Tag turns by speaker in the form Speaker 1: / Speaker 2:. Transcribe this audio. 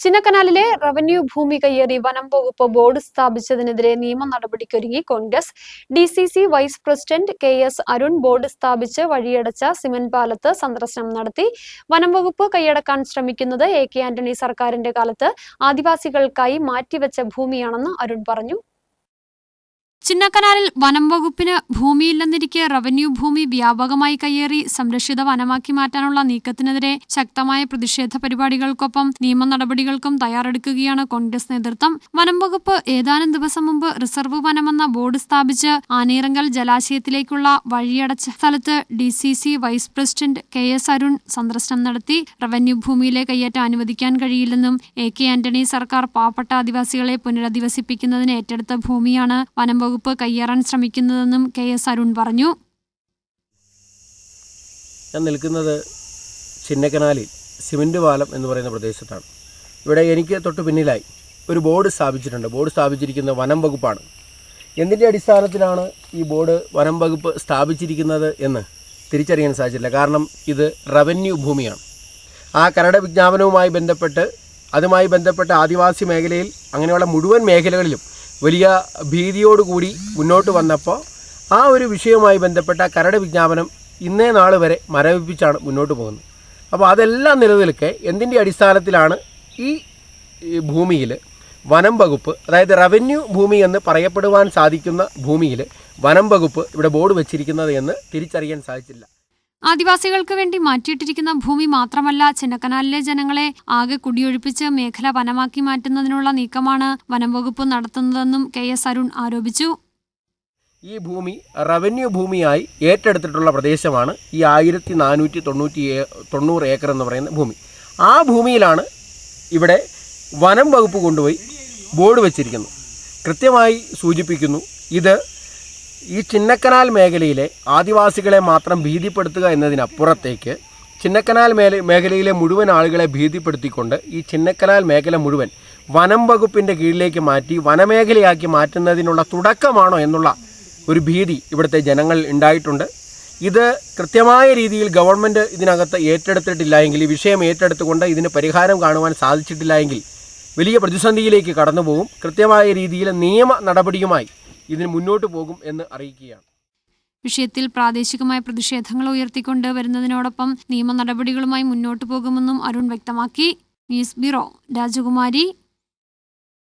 Speaker 1: ചിന്നക്കനാലിലെ revenue ഭൂമി കയ്യേറി വനം വകുപ്പ് ബോർഡ് സ്ഥാപിച്ചതിനെതിരെ നിയമ നടപടിക്കൊരുങ്ങി Congress. D C C vice president K S Arun board സ്ഥാപിച്ച് വഴിയടച്ച സിമന്റ് പാലത്ത് സന്ദർശനം നടത്തി. വനം വകുപ്പ് കൈയടക്കാൻ ശ്രമിക്കുന്നത് എ കെ ആന്റണി സർക്കാരിന്റെ കാലത്ത് ആദിവാസികൾക്കായി മാറ്റിവെച്ച ഭൂമിയാണെന്ന് അരുൺ പറഞ്ഞു. ചിന്നക്കനാലിൽ വനം വകുപ്പിന് ഭൂമിയില്ലെന്നിരിക്കെ റവന്യൂ ഭൂമി വ്യാപകമായി കയ്യേറി സംരക്ഷിത വനമാക്കി മാറ്റാനുള്ള നീക്കത്തിനെതിരെ ശക്തമായ പ്രതിഷേധ പരിപാടികൾക്കൊപ്പം നിയമ നടപടികൾക്കും തയ്യാറെടുക്കുകയാണ് കോൺഗ്രസ് നേതൃത്വം. വനം വകുപ്പ് ഏതാനും ദിവസം മുമ്പ് റിസർവ് വനമെന്ന ബോർഡ് സ്ഥാപിച്ച് ആനീറങ്കൽ ജലാശയത്തിലേക്കുള്ള വഴിയടച്ച സ്ഥലത്ത് D vice president K S Arun സന്ദർശനം നടത്തി. റവന്യൂ ഭൂമിയിലെ കയ്യേറ്റം അനുവദിക്കാൻ കഴിയില്ലെന്നും എ കെ ആന്റണി സർക്കാർ പാവപ്പെട്ട ആദിവാസികളെ പുനരധിവസിപ്പിക്കുന്നതിന് ഏറ്റെടുത്ത ഭൂമിയാണ് വനം വകുപ്പ് കയ്യേറാൻ ശ്രമിക്കുന്നതെന്നും കെ എസ് അരുൺ പറഞ്ഞു.
Speaker 2: ഞാൻ നിൽക്കുന്നത് ചിന്നക്കനാലിൽ സിമന്റ് പാലം എന്ന് പറയുന്ന പ്രദേശത്താണ്. ഇവിടെ എനിക്ക് തൊട്ട് പിന്നിലായി ഒരു ബോർഡ് സ്ഥാപിച്ചിട്ടുണ്ട്. ബോർഡ് സ്ഥാപിച്ചിരിക്കുന്നത് വനം വകുപ്പാണ്. എന്തിന്റെ അടിസ്ഥാനത്തിലാണ് ഈ ബോർഡ് വനം വകുപ്പ് സ്ഥാപിച്ചിരിക്കുന്നത് എന്ന് തിരിച്ചറിയാൻ സാധിച്ചില്ല. കാരണം ഇത് റവന്യൂ ഭൂമിയാണ്. ആ കരട് വിജ്ഞാപനവുമായി ബന്ധപ്പെട്ട് അതുമായി ബന്ധപ്പെട്ട ആദിവാസി മേഖലയിൽ അങ്ങനെയുള്ള മുഴുവൻ മേഖലകളിലും വലിയ ഭീതിയോടുകൂടി മുന്നോട്ട് വന്നപ്പോൾ ആ ഒരു വിഷയവുമായി ബന്ധപ്പെട്ട കരട് വിജ്ഞാപനം ഇന്നേ നാൾ വരെ മരവിപ്പിച്ചാണ് മുന്നോട്ട് പോകുന്നത്. അപ്പോൾ അതെല്ലാം നിലനിൽക്കെ എന്തിന്റെ അടിസ്ഥാനത്തിലാണ് ഈ ഭൂമിയിൽ വനം വകുപ്പ് അതായത് റവന്യൂ ഭൂമി എന്ന് പറയപ്പെടുവാൻ സാധിക്കുന്ന ഭൂമിയിൽ വനം വകുപ്പ് ഇവിടെ ബോർഡ് വെച്ചിരിക്കുന്നത് എന്ന് തിരിച്ചറിയാൻ സാധിച്ചില്ല.
Speaker 1: ആദിവാസികൾക്ക് വേണ്ടി മാറ്റിയിട്ടിരിക്കുന്ന ഭൂമി മാത്രമല്ല ചിന്നക്കനാലിലെ ജനങ്ങളെ ആകെ കുടിയൊഴിപ്പിച്ച് മേഖല വനമാക്കി മാറ്റുന്നതിനുള്ള നീക്കമാണ് വനം വകുപ്പ് നടത്തുന്നതെന്നും കെ എസ് അരുൺ ആരോപിച്ചു.
Speaker 2: ഈ ഭൂമി റവന്യൂ ഭൂമിയായി ഏറ്റെടുത്തിട്ടുള്ള പ്രദേശമാണ് ഈ ആയിരത്തി നാനൂറ്റി തൊണ്ണൂറ്റി തൊണ്ണൂറ് ഏക്കർ എന്ന് പറയുന്ന ഭൂമി. ആ ഭൂമിയിലാണ് ഇവിടെ വനം വകുപ്പ് കൊണ്ടുപോയി ബോർഡ് വെച്ചിരിക്കുന്നു. കൃത്യമായി സൂചിപ്പിക്കുന്നു ഇത് ഈ ചിന്നക്കനാൽ മേഖലയിലെ ആദിവാസികളെ മാത്രം ഭീതിപ്പെടുത്തുക എന്നതിനപ്പുറത്തേക്ക് ചിന്നക്കനാൽ മേല മേഖലയിലെ മുഴുവൻ ആളുകളെ ഭീതിപ്പെടുത്തിക്കൊണ്ട് ഈ ചിന്നക്കനാൽ മേഖല മുഴുവൻ വനം വകുപ്പിന്റെ കീഴിലേക്ക് മാറ്റി വനമേഖലയാക്കി മാറ്റുന്നതിനുള്ള തുടക്കമാണോ എന്നുള്ള ഒരു ഭീതി ഇവിടുത്തെ ജനങ്ങൾ ഉണ്ടായിട്ടുണ്ട്. ഇത് കൃത്യമായ രീതിയിൽ ഗവൺമെന്റ് ഇതിനകത്ത് ഏറ്റെടുത്തിട്ടില്ല എങ്കിൽ ഈ വിഷയം ഏറ്റെടുത്തുകൊണ്ട് ഇതിന് പരിഹാരം കാണുവാൻ സാധിച്ചിട്ടില്ല എങ്കിൽ വലിയ പ്രതിസന്ധിയിലേക്ക് കടന്നു പോകും കൃത്യമായ രീതിയിൽ നിയമ നടപടിയുമായി ഇതിന് മുന്നോട്ട് പോകും എന്ന് അറിയിക്കുകയാണ്.
Speaker 1: വിഷയത്തിൽ പ്രാദേശികമായ പ്രതിഷേധങ്ങൾ ഉയർത്തിക്കൊണ്ട് വരുന്നതിനോടൊപ്പം നിയമ നടപടികളുമായി മുന്നോട്ടു പോകുമെന്നും അരുൺ വ്യക്തമാക്കി. ന്യൂസ് ബ്യൂറോ രാജകുമാരി.